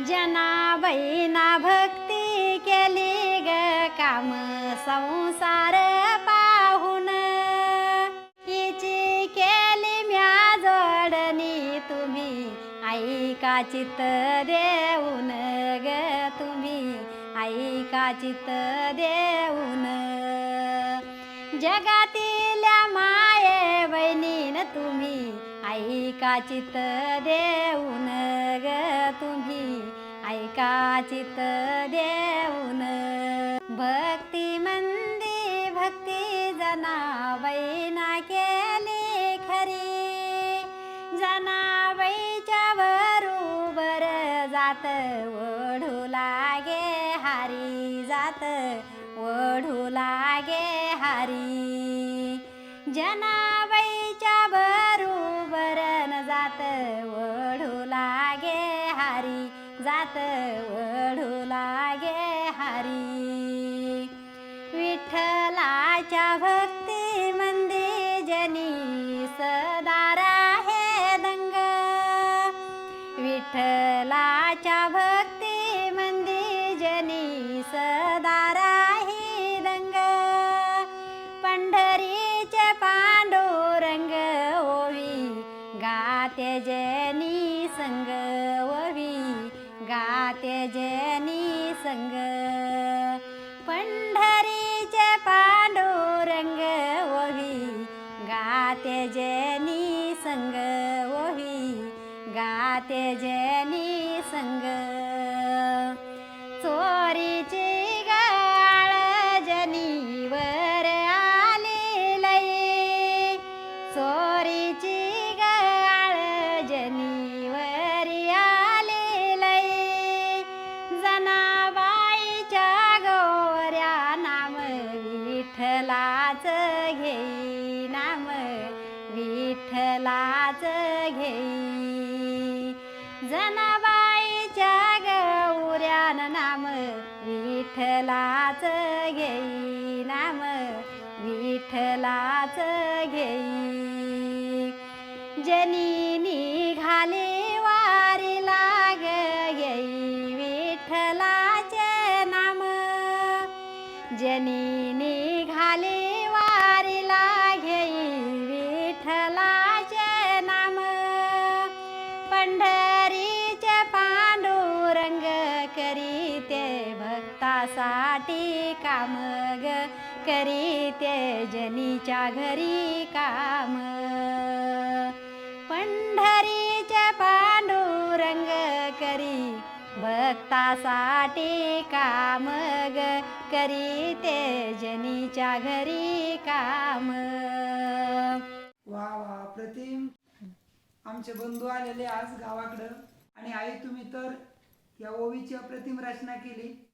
जनाबाईना भक्ती केली ग काम संसार पाहून. हिची केली म्या जोडणी तुम्ही ऐका चित देऊन ग तुम्ही ऐका चित देऊन. जगातील्या माये बहिणीन तुम्ही ऐका चित देऊन ग तुम्ही? ऐका चित देऊन? भक्ती मंदी भक्ती जनाबाईना केली खरी. जनावैच्या बरोबर जात ओढू लागे हारी. जात ओढू लागे हारी. जना ओढू लागे हारी जात ओढू लागे हारी. विठ्ठलाच्या भक्ती मंदी जनी सदारा हे दंग. विठ्ठलाच्या भक्ती गाते जनी संग ओवी गाते जनी संग पंढरीचे पांडुरंग ओवी गाते जनी संग ओवी गाते जनी संग चोरीची गाळ जनीवर आली लई चोरीची विठ्ठलाच घेई नाम विठ्ठलाच घेई. जनाबाईच्या गौऱ्यान नाम विठ्ठलाच घेई नाम विठ्ठलाच घेई. जनी निघाली वारी लाग घेई विठ्ठलाचे नाम. जनी साठी काम ग. करीते जनीच्या घरी काम. पंढरीचे पांडुरंग करी भक्तासाठी काम ग. करीते जनीच्या घरी काम. वा वा प्रतिम. आमचे बंधू आलेले आज गावाकडं. आणि आई तुम्ही तर या ओवीची अप्रतिम रचना केली.